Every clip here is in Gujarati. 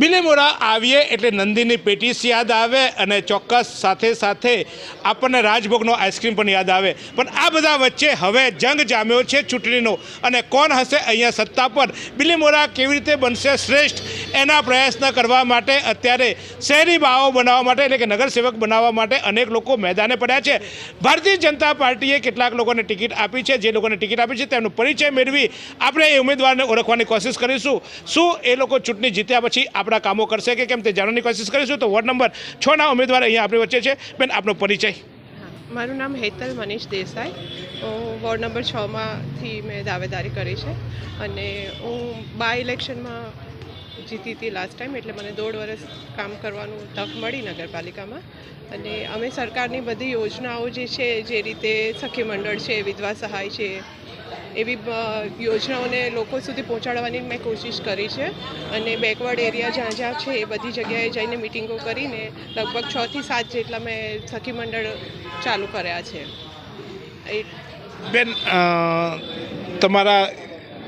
બિલીમોરા આવીએ એટલે નંદીની પેટીસ યાદ આવે અને ચોક્કસ સાથે સાથે આપણને રાજભોગનો આઈસ્ક્રીમ પણ યાદ આવે. પણ આ બધા વચ્ચે હવે જંગ જામ્યો છે ચૂંટણીનો અને કોણ હશે અહીંયા સત્તા પર? બિલીમોરા કેવી રીતે બનશે શ્રેષ્ઠ એના પ્રયત્ન કરવા માટે અત્યારે શહેરી બાવો બનાવવા માટે એટલે કે નગરસેવક બનાવવા માટે અનેક લોકો મેદાને પડ્યા છે. ભારતીય જનતા પાર્ટીએ કેટલાક લોકોને ટિકિટ આપી છે. જે લોકોને ટિકિટ આપી છે તેમનો પરિચય મેળવી આપણે એ ઉમેદવારને ઓળખવાની કોશિશ કરીશું. શું એ લોકો ચૂંટણી જીત્યા પછી આપણા કામો કરશે કે કેમ તે જાણવાની કોશિશ કરીશું. તો વોર્ડ નંબર છના ઉમેદવાર અહીંયા આપણી વચ્ચે છે. બેન, આપનો પરિચય. મારું નામ હેતલ મનીષ દેસાઈ. હું વોર્ડ નંબર છમાંથી મેં દાવેદારી કરી છે. અને હું બા ઇલેક્શનમાં જીતી હતી લાસ્ટ ટાઈમ એટલે મને દોઢ વર્ષ કામ કરવાનું તક મળી નગરપાલિકામાં. અને અમે સરકારની બધી યોજનાઓ જે છે, જે રીતે સખી મંડળ છે, વિધવા સહાય છે એવી યોજનાઓને લોકો સુધી પહોંચાડવાની મેં કોશિશ કરી છે. અને બેકવર્ડ એરિયા જ્યાં જ્યાં છે એ બધી જગ્યાએ જઈને મિટિંગો કરીને લગભગ છથી સાત જેટલા મેં સખી મંડળ ચાલુ કર્યા છે. બેન તમારા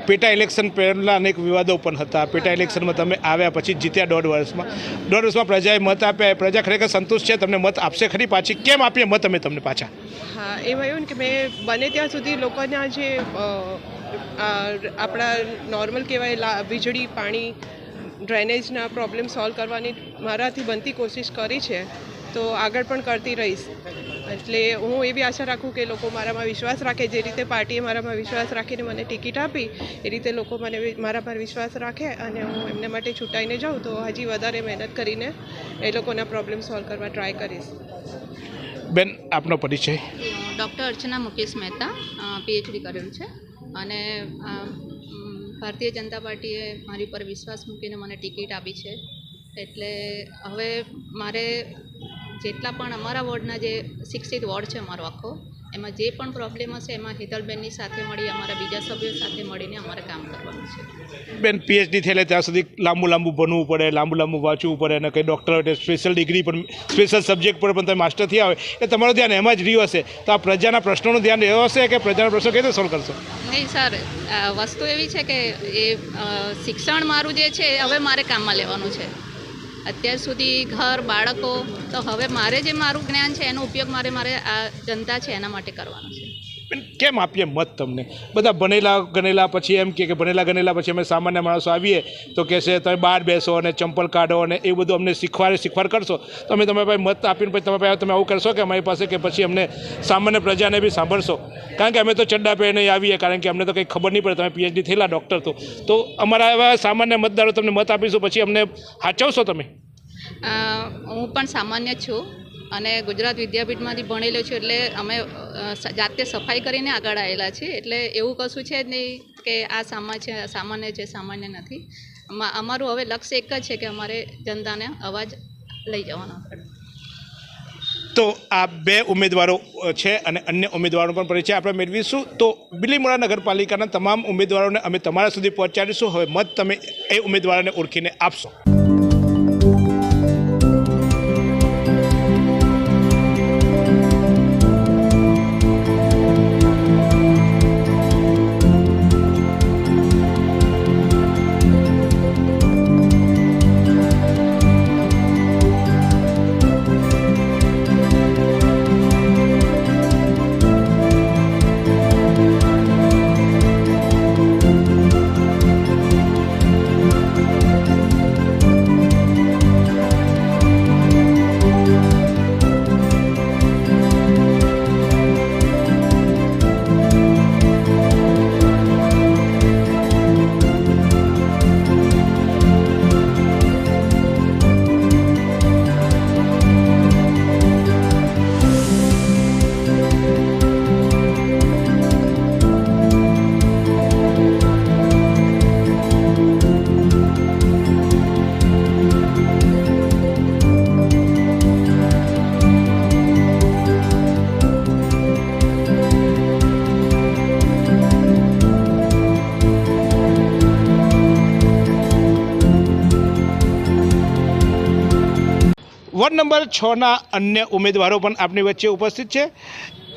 પેટા ઇલેક્શન પહેલાં અનેક વિવાદો પણ હતા. પેટા ઇલેક્શનમાં તમે આવ્યા પછી જીત્યા દોઢ વર્ષમાં. દોઢ વર્ષમાં પ્રજાએ મત આપ્યા. પ્રજા ખરેખર સંતુષ્ટ છે. તમને મત આપશે ખરી પાછી. કેમ આપીએ મત અમે તમને પાછા? હા, એમાં એવું કે મેં બને ત્યાં સુધી લોકોના જે આપણા નોર્મલ કહેવાય વીજળી, પાણી ડ્રેનેજના પ્રોબ્લેમ સોલ્વ કરવાની મારાથી બનતી કોશિશ કરી છે. તો આગળ પણ કરતી રહીશ. એટલે હું એવી આશા રાખું કે લોકો મારામાં વિશ્વાસ રાખે જે રીતે પાર્ટીએ મારામાં વિશ્વાસ રાખીને મને ટિકિટ આપી એ રીતે લોકો મને મારા પર વિશ્વાસ રાખે અને હું એમને માટે છૂટાઈને જાઉં તો હજી વધારે મહેનત કરીને એ લોકોના પ્રોબ્લેમ સોલ્વ કરવા ટ્રાય કરીશ. બેન આપનો પરિચય? ડૉક્ટર અર્ચના મુકેશ મહેતા પીએચડી કરેલું છે અને ભારતીય જનતા પાર્ટીએ મારી પર વિશ્વાસ મૂકીને મને ટિકિટ આપી છે. એટલે હવે મારે જેટલા પણ અમારા વોર્ડના જે શિક્ષિત વોર્ડ છે અમારો આખો એમાં જે પણ પ્રોબ્લેમ હશે એમાં હેતલબેનની સાથે મળી અમારા બીજા સભ્યો સાથે મળીને અમારે કામ કરવાનું છે. બેન પીએચડી થયેલે ત્યાં સુધી લાંબુ લાંબુ ભણવું પડે લાંબુ લાંબુ વાંચવું પડે અને કંઈ ડૉક્ટર હોય સ્પેશિયલ ડિગ્રી પણ સ્પેશિયલ સબ્જેક્ટ પર પણ તમે માસ્ટર થયા હોય એ તમારું ધ્યાન એમાં જ રહ્યું હશે. તો આ પ્રજાના પ્રશ્નોનું ધ્યાન એવો હશે કે પ્રજાના પ્રશ્નો કઈ રીતે સોલ્વ કરશો? નહીં સર વસ્તુ એવી છે કે એ શિક્ષણ મારું જે છે હવે મારે કામમાં લેવાનું છે. અત્યાર સુધી ઘર, બાળકો, તો હવે મારે જે મારું જ્ઞાન છે, એનો ઉપયોગ મારે મારે આ જનતા છે, એના માટે કરવાનો છે. કેમ આપીએ મત તમને? બધા ભણેલા ગણેલા પછી એમ કે ભણેલા ગણેલા પછી અમે સામાન્ય માણસો આવીએ તો કહેશે તમે બહાર બેસો અને ચંપલ કાઢો અને એ બધું અમને શીખવાડે, શીખવાડ કરશો. તો અમે તમારી પાસે મત આપીને પછી તમે પાસે તમે આવું કરશો કે અમારી પાસે કે પછી અમને સામાન્ય પ્રજાને બી સાંભળશો? કારણ કે અમે તો ચડ્ડા પહેરીને આવીએ, કારણ કે અમને તો કંઈ ખબર નહીં પડે, તમે પીએચડી થયેલા ડૉક્ટર તો. તો અમારા એવા સામાન્ય મતદારો તમને મત આપીશું, પછી અમને સાચવશો તમે? હું પણ સામાન્ય છું. અને ગુજરાત વિદ્યાપીઠમાંથી ભણેલો છું એટલે અમે જાતે સફાઈ કરીને આગળ આવેલા છીએ. એટલે એવું કશું છે જ નહીં કે આ સામા છે સામાન્ય છે, સામાન્ય નથી. અમા- અમારું હવે લક્ષ્ય એક જ છે કે અમારે જનતાને અવાજ લઈ જવાનો તો આ બે ઉમેદવારો છે અને અન્ય ઉમેદવારોનો પણ પરિચય આપણે મેળવીશું. તો બિલીમોરા નગરપાલિકાના તમામ ઉમેદવારોને અમે તમારા સુધી પહોંચાડીશું. હવે મત તમે એ ઉમેદવારોને ઓળખીને આપશો. વોર્ડ નંબર છના અન્ય ઉમેદવારો પણ આપણી વચ્ચે ઉપસ્થિત છે.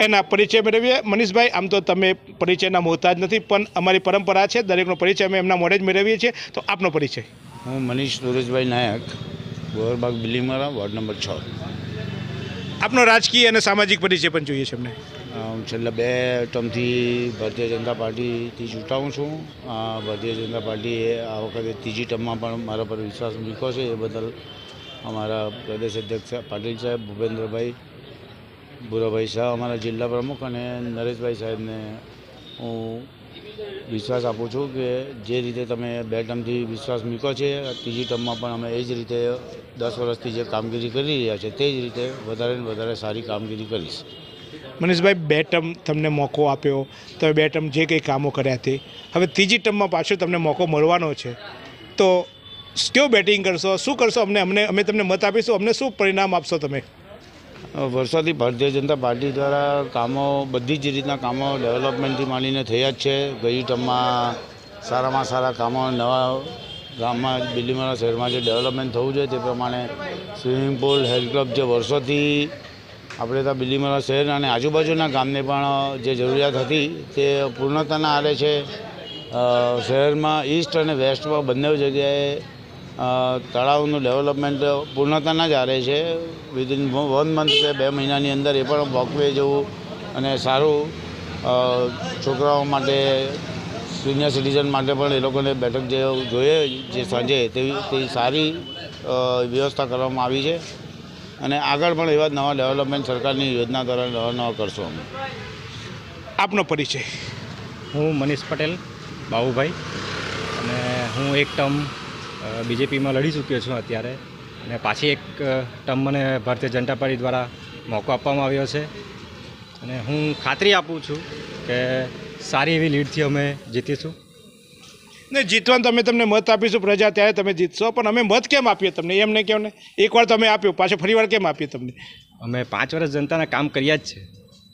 એના પરિચય મેળવીએ. મનીષભાઈ આમ તો તમે પરિચયના મોહતાજ નથી પણ અમારી પરંપરા છે દરેકનો પરિચય અમે એમના મોડે જ મેળવીએ છીએ. તો આપનો પરિચય. હું મનીષ સુરેશભાઈ નાયક ગોરબાગ બિલીમરા વોર્ડ નંબર છ. આપનો રાજકીય અને સામાજિક પરિચય પણ જોઈએ છે અમને. હું છેલ્લા બે ટર્મથી ભારતીય જનતા પાર્ટીથી ચૂંટાઉં છું. ભારતીય જનતા પાર્ટીએ આ વખતે ત્રીજી ટર્મમાં પણ મારા પર વિશ્વાસ મૂક્યો છે. એ બદલ અમારા પ્રદેશ અધ્યક્ષ પાટીલ સાહેબ, ભૂપેન્દ્રભાઈ ભૂરાભાઈ શાહ અમારા જિલ્લા પ્રમુખ અને નરેશભાઈ સાહેબને હું વિશ્વાસ આપું છું કે જે રીતે તમે બે ટર્મથી વિશ્વાસ મૂક્યો છે, ત્રીજી ટર્મમાં પણ અમે એ જ રીતે દસ વર્ષથી જે કામગીરી કરી રહ્યા છે, તે જ રીતે વધારે ને વધારે સારી કામગીરી કરીશ. મનીષભાઈ, બે ટર્મ તમને મોકો આપ્યો, તમે બે ટર્મ જે કંઈ કામો કર્યા તે. હવે ત્રીજી ટર્મમાં પાછો તમને મોકો મળવાનો છે. તો કેવું બેટિંગ કરશો? શું કરશો? અમને અમને, અમે તમને મત આપીશું. અમને શું પરિણામ આપશો તમે? વર્ષોથી ભારતીય જનતા પાર્ટી દ્વારા કામો, બધી જ રીતના કામો ડેવલપમેન્ટથી માંડીને થયા જ છે. ગઈ ટર્મમાં સારામાં સારા કામો નવા ગામમાં બિલીમોરા શહેરમાં જે ડેવલપમેન્ટ થવું જોઈએ તે પ્રમાણે સ્વિમિંગ પુલ હેલ્થ ક્લબ જે વર્ષોથી આપણે ત્યાં બિલીમોરા શહેર અને આજુબાજુના ગામને પણ જે જરૂરિયાત હતી તે પૂર્ણતાના આરે છે. શહેરમાં ઈસ્ટ અને વેસ્ટમાં બંને જગ્યાએ તળાવનું ડેવલપમેન્ટ પૂર્ણતાના જ આરે છે. વિધિન વન મંથ કે બે મહિનાની અંદર એ પણ વોકવે જેવું અને સારું છોકરાઓ માટે સિનિયર સિટીઝન માટે પણ એ લોકોને બેઠક જે જોઈએ જે સાંજે તેવી તેવી સારી વ્યવસ્થા કરવામાં આવી છે. અને આગળ પણ એવા જ નવા ડેવલપમેન્ટ સરકારની યોજના દ્વારા નવા નવા કરશું અમે. આપનો પરિચય. હું મનીષ પટેલ બાબુભાઈ. અને હું એક ટર્મ બીજેપીમાં લડી ચૂક્યો છું અત્યારે. અને પાછી એક ટર્મ મને ભારતીય જનતા પાર્ટી દ્વારા મોકો આપવામાં આવ્યો છે. અને હું ખાતરી આપું છું કે સારી એવી લીડથી અમે જીતીશું. ને જીતવાનું તમે તમને મત આપીશું પ્રજા ત્યારે તમે જીતશો. પણ અમે મત કેમ આપીએ તમને? એમ નહીં કહો ને? એકવાર તમે આપ્યો પાછો ફરીવાર કેમ આપીએ તમને? અમે પાંચ વર્ષ જનતાના કામ કર્યા જ છે.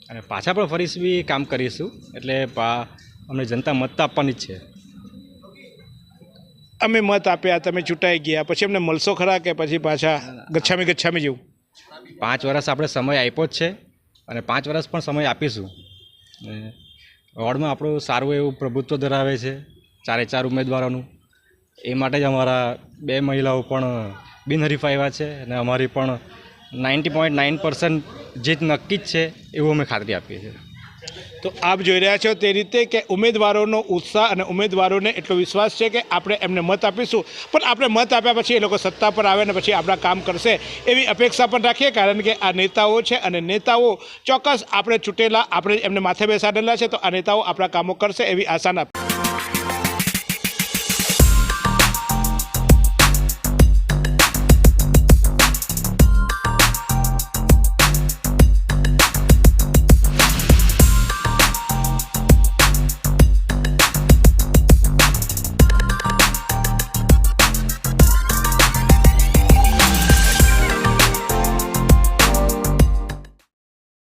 અને પાછા પણ ફરીશ બી કામ કરીશું. એટલે અમને જનતા મત આપવાની જ છે. અમે મત આપ્યા તમે ચૂંટાઈ ગયા પછી અમને મળશો ખરા કે પછી પાછા ગચ્છામી ગચ્છામી જેવું? પાંચ વર્ષ આપણે સમય આપ્યો જ છે અને પાંચ વર્ષ પણ સમય આપીશું. વોર્ડમાં આપણું સારું એવું પ્રભુત્વ ધરાવે છે ચારે ચાર ઉમેદવારોનું. એ માટે જ અમારા બે મહિલાઓ પણ બિનહરીફા એવા છે અને અમારી પણ નાઇન્ટી પોઈન્ટ નાઇન પર્સન્ટ જીત નક્કી જ છે એવું અમે ખાતરી આપીએ છીએ. તો આપ જોઈ રહ્યા છો તે રીતે કે ઉમેદવારોનો ઉત્સાહ અને ઉમેદવારોને એટલો વિશ્વાસ છે કે આપણે એમને મત આપીશું. પણ આપણે મત આપ્યા પછી એ લોકો સત્તા પર આવે ને પછી આપણા કામ કરશે. એવી અપેક્ષા પણ રાખીએ કારણ કે આ નેતાઓ છે અને નેતાઓ ચોક્કસ આપણે ચૂંટેલા, આપણે એમને માથે બેસાડેલા છે તો આ નેતાઓ આપણા કામો કરશે એવી આશા ના